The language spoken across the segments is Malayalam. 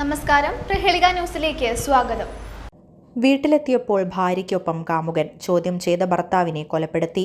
നമസ്കാരം. പ്രഹേളിക ന്യൂസിലേക്ക് സ്വാഗതം. വീട്ടിലെത്തിയപ്പോൾ ഭാര്യയ്ക്കൊപ്പം കാമുകൻ ചോദ്യം ചെയ്ത ഭർത്താവിനെ കൊലപ്പെടുത്തി.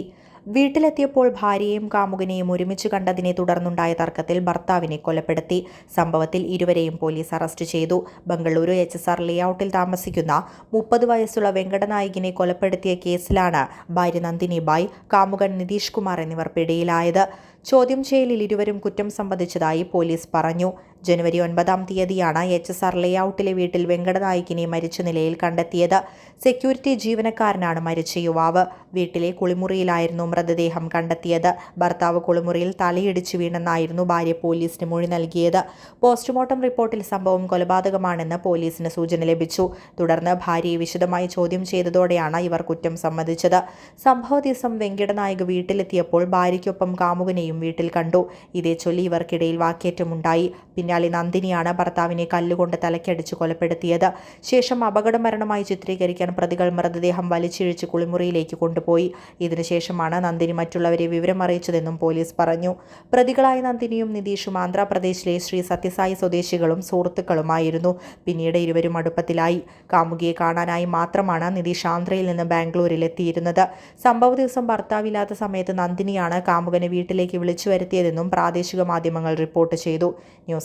വീട്ടിലെത്തിയപ്പോൾ ഭാര്യയെയും കാമുകനെയും ഒരുമിച്ച് കണ്ടതിനെ തുടർന്നുണ്ടായ തർക്കത്തിൽ ഭർത്താവിനെ കൊലപ്പെടുത്തി. സംഭവത്തിൽ ഇരുവരെയും പോലീസ് അറസ്റ്റ് ചെയ്തു. ബംഗളൂരു എച്ച് എസ് ആർ ലേഔട്ടിൽ താമസിക്കുന്ന മുപ്പത് വയസ്സുള്ള വെങ്കടനായികിനെ കൊലപ്പെടുത്തിയ കേസിലാണ് ഭാര്യ നന്ദിനി ബായ് കാമുകൻ നിതീഷ് കുമാർ എന്നിവർ പിടിയിലായത് ചോദ്യം ചെയ്യലിൽ ഇരുവരും കുറ്റം സംബന്ധിച്ചതായി പോലീസ് പറഞ്ഞു. ജനുവരി ഒൻപതാം തീയതിയാണ് എച്ച് എസ് ആർ ലേഔട്ടിലെ വീട്ടിൽ വെങ്കടനായിക്കിനെ മരിച്ച നിലയിൽ കണ്ടെത്തിയത്. സെക്യൂരിറ്റി ജീവനക്കാരനാണ് മരിച്ച യുവാവ്. വീട്ടിലെ കുളിമുറിയിലായിരുന്നു മൃതദേഹം കണ്ടെത്തിയത്. ഭർത്താവ് കുളിമുറിയിൽ തലയിടിച്ചു വീണെന്നായിരുന്നു ഭാര്യ പോലീസിന് മൊഴി നൽകിയത്. പോസ്റ്റ്മോർട്ടം റിപ്പോർട്ടിൽ സംഭവം കൊലപാതകമാണെന്ന് പോലീസിന് സൂചന ലഭിച്ചു. തുടർന്ന് ഭാര്യയെ വിശദമായി ചോദ്യം ചെയ്തതോടെയാണ് ഇവർ കുറ്റം സമ്മതിച്ചത് സംഭവ ദിവസം വെങ്കിടനായക് വീട്ടിലെത്തിയപ്പോൾ ഭാര്യയ്ക്കൊപ്പം കാമുകനെയും വീട്ടിൽ കണ്ടു. ഇതേ ചൊല്ലി ഇവർക്കിടയിൽ വാക്കേറ്റമുണ്ടായി. പിന്നാലെ നന്ദിനിയാണ് ഭർത്താവിനെ കല്ലുകൊണ്ട് തലക്കടിച്ച് കൊലപ്പെടുത്തിയത്. ശേഷം അപകട മരണമായി ചിത്രീകരിക്കാൻ പ്രതികൾ മൃതദേഹം വലിച്ചിഴിച്ച് കുളിമുറിയിലേക്ക് കൊണ്ടുപോയി. ഇതിനുശേഷമാണ് നന്ദിനി മറ്റുള്ളവരെ വിവരമറിയിച്ചതെന്നും പോലീസ് പറഞ്ഞു. പ്രതികളായ നന്ദിനിയും നിതീഷും ആന്ധ്രാപ്രദേശിലെ ശ്രീ സത്യസായി സ്വദേശികളും സുഹൃത്തുക്കളുമായിരുന്നു. പിന്നീട് ഇരുവരും അടുപ്പത്തിലായി. കാമുകിയെ കാണാനായി മാത്രമാണ് നിതീഷ് ആന്ധ്രയിൽ നിന്ന് ബാംഗ്ലൂരിൽ എത്തിയിരുന്നത് സംഭവ ദിവസം ഭർത്താവില്ലാത്ത സമയത്ത് നന്ദിനിയാണ് കാമുകനെ വീട്ടിലേക്ക് വിളിച്ചു വരുത്തിയതെന്നും പ്രാദേശിക മാധ്യമങ്ങൾ റിപ്പോർട്ട് ചെയ്തു. News